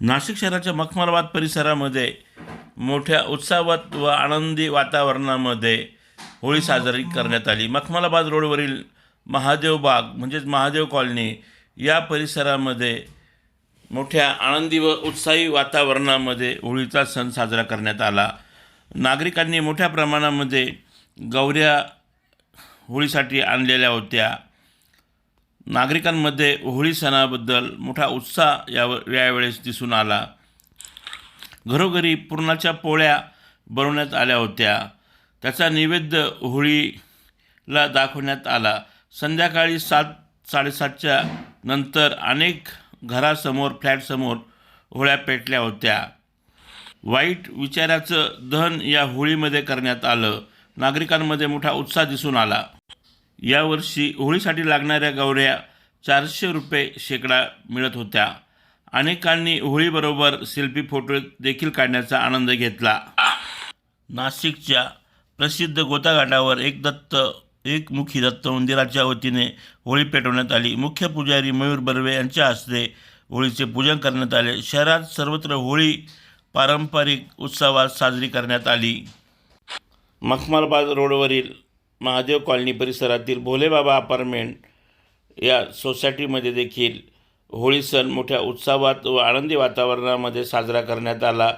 नाशिक शहराच्या मखमलाबाद परिसरामध्ये मोठ्या उत्साहात व आनंदी वातावरणामध्ये होळी साजरी करण्यात आली. मखमलाबाद रोडवरील महादेव बाग म्हणजेच महादेव कॉलनी या परिसरामध्ये मोठ्या आनंदी व उत्साही वातावरणामध्ये होळीचा सण साजरा करण्यात आला. नागरिकांनी मोठ्या प्रमाणामध्ये गौऱ्या होळीसाठी आणलेल्या होत्या. नागरिकांमध्ये होळी सणाबद्दल मोठा उत्साह या यावेळेस दिसून आला. घरोघरी पुरणाच्या पोळ्या बनवण्यात आल्या होत्या. त्याचा नैवेद्य होळीला दाखवण्यात आला. संध्याकाळी सात साडेसातच्या नंतर अनेक घरासमोर फ्लॅटसमोर होळ्या पेटल्या होत्या. वाईट विचाराचं दहन या होळीमध्ये करण्यात आलं. नागरिकांमध्ये मोठा उत्साह दिसून आला. यावर्षी होळीसाठी लागणाऱ्या गवऱ्या चारशे रुपये शेकडा मिळत होत्या. अनेकांनी होळीबरोबर सेल्फी फोटो देखील काढण्याचा आनंद घेतला. नाशिकच्या प्रसिद्ध गोताघाटावर एक दत्त एकमुखी दत्त मंदिराच्या वतीने होळी पेटवण्यात आली. मुख्य पुजारी मयूर बर्वे यांच्या हस्ते होळीचे पूजन करण्यात आले. शहरात सर्वत्र होळी पारंपरिक उत्सवात साजरी करण्यात आली. मखमलबाद रोडवरील महादेव कॉलनी परिसरातील भोलेबाबा अपार्टमेंट या सोसायटीमध्ये देखील होळी सण मोठ्या उत्साहात व आनंदी वातावरणामध्ये साजरा करण्यात आला.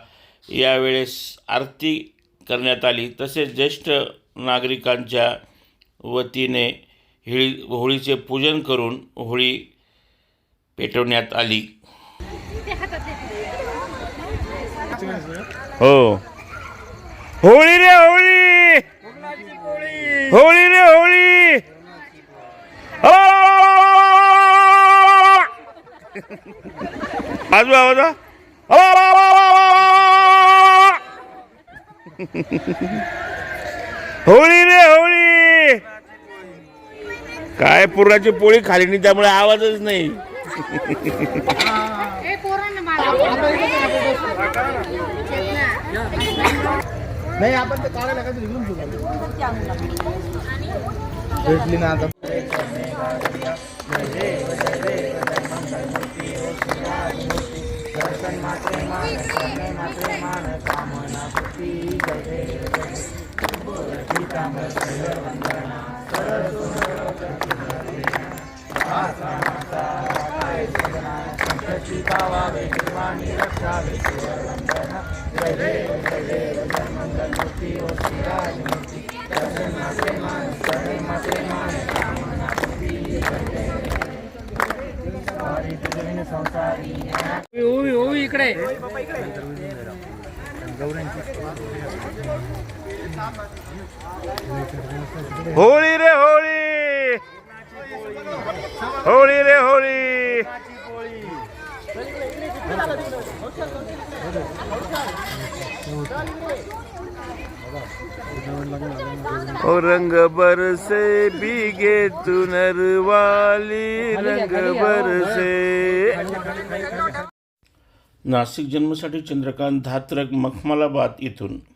यावेळेस आरती करण्यात आली. तसेच ज्येष्ठ नागरिकांच्या वतीने हिळी होळीचे पूजन करून होळी पेटवण्यात आली. हो. होळी रे होळी! होळी रे होळी आजू आवाज होळी रे होळी काय पुराची पोळी खाली नाही त्यामुळे आवाजच नाही नाही आपण ते काढायला काय घेऊन भेटली ना आता. उभी उभी इकडे होळी रे होळी होळी रे होळी ओ रंग बरसे बिगे तुनरवाली रंग बरसे नाशिक जन्मसाठी चंद्रकांत धात्रक मखमलाबाद इथून।